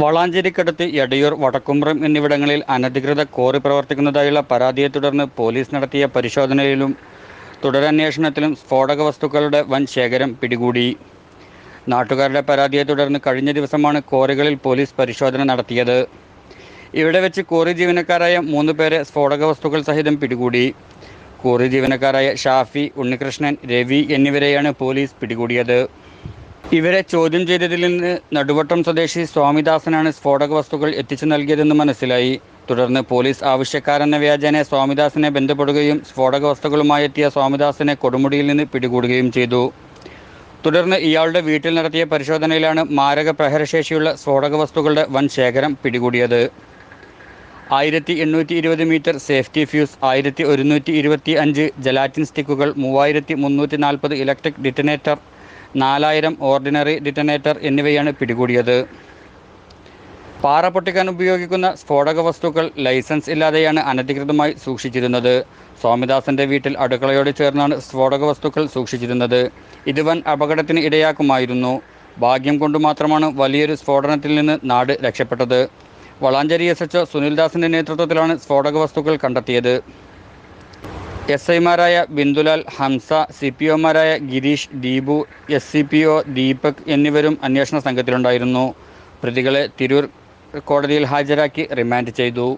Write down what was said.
വളാഞ്ചേരിക്കടുത്ത് എടയൂർ വടക്കുംപുറം എന്നിവിടങ്ങളിൽ അനധികൃത കോറി പ്രവർത്തിക്കുന്നതായുള്ള പരാതിയെ തുടർന്ന് പോലീസ് നടത്തിയ പരിശോധനയിലും തുടരന്വേഷണത്തിലും സ്ഫോടക വസ്തുക്കളുടെ വൻ ശേഖരം പിടികൂടി. നാട്ടുകാരുടെ പരാതിയെ തുടർന്ന് കഴിഞ്ഞ ദിവസമാണ് കോറികളിൽ പോലീസ് പരിശോധന നടത്തിയത്. ഇവിടെ വെച്ച് കോറി ജീവനക്കാരായ മൂന്ന് പേരെ സ്ഫോടക വസ്തുക്കൾ സഹിതം പിടികൂടി. കോറി ജീവനക്കാരായ ഷാഫി ഉണ്ണികൃഷ്ണൻ രവി എന്നിവരെയാണ് പോലീസ് പിടികൂടിയത്. ഇവരെ ചോദ്യം ചെയ്തതിൽ നിന്ന് നടുവട്ടം സ്വദേശി സ്വാമിദാസനാണ് സ്ഫോടക വസ്തുക്കൾ എത്തിച്ചു നൽകിയതെന്ന് മനസ്സിലായി. തുടർന്ന് പോലീസ് ആവശ്യക്കാരെന്ന വ്യാജേന സ്വാമിദാസനെ ബന്ധപ്പെടുകയും സ്ഫോടക വസ്തുക്കളുമായി എത്തിയ സ്വാമിദാസനെ കൊടുമുടിയിൽ നിന്ന് പിടികൂടുകയും ചെയ്തു. തുടർന്ന് ഇയാളുടെ വീട്ടിൽ നടത്തിയ പരിശോധനയിലാണ് മാരക പ്രഹരശേഷിയുള്ള സ്ഫോടക വസ്തുക്കളുടെ വൻ ശേഖരം പിടികൂടിയത്. ആയിരത്തി എണ്ണൂറ്റി ഇരുപത് മീറ്റർ സേഫ്റ്റി ഫ്യൂസ് ആയിരത്തി ഒരുന്നൂറ്റി ഇരുപത്തി അഞ്ച് ജലാറ്റിൻ സ്റ്റിക്കുകൾ മൂവായിരത്തി മുന്നൂറ്റി നാൽപ്പത് ഇലക്ട്രിക് ഡിറ്റനേറ്റർ നാലായിരം ഓർഡിനറി ഡിറ്റനേറ്റർ എന്നിവയാണ് പിടികൂടിയത്. പാറ പൊട്ടിക്കാൻ ഉപയോഗിക്കുന്ന സ്ഫോടക വസ്തുക്കൾ ലൈസൻസ് ഇല്ലാതെയാണ് അനധികൃതമായി സൂക്ഷിച്ചിരുന്നത്. സ്വാമിദാസന്റെ വീട്ടിൽ അടുക്കളയോട് ചേർന്നാണ് സ്ഫോടക വസ്തുക്കൾ സൂക്ഷിച്ചിരുന്നത്. ഇത് വൻ അപകടത്തിന് ഇടയാക്കുമായിരുന്നു. ഭാഗ്യം കൊണ്ട് മാത്രമാണ് വലിയൊരു സ്ഫോടനത്തിൽ നിന്ന് നാട് രക്ഷപ്പെട്ടത്. വളാഞ്ചേരി എസ് എച്ച് സുനിൽദാസിന്റെ നേതൃത്വത്തിലാണ് സ്ഫോടക വസ്തുക്കൾ കണ്ടെത്തിയത്. എസ് ഐമാരായ Bindulal Hamsa C P ഒമാരായ Girish Deepu S C P O Deepak എന്നിവരും അന്വേഷണ സംഘത്തിലുണ്ടായിരുന്നു. പ്രതികളെ തിരൂർ കോടതിയിൽ ഹാജരാക്കി റിമാൻഡ് ചെയ്തു.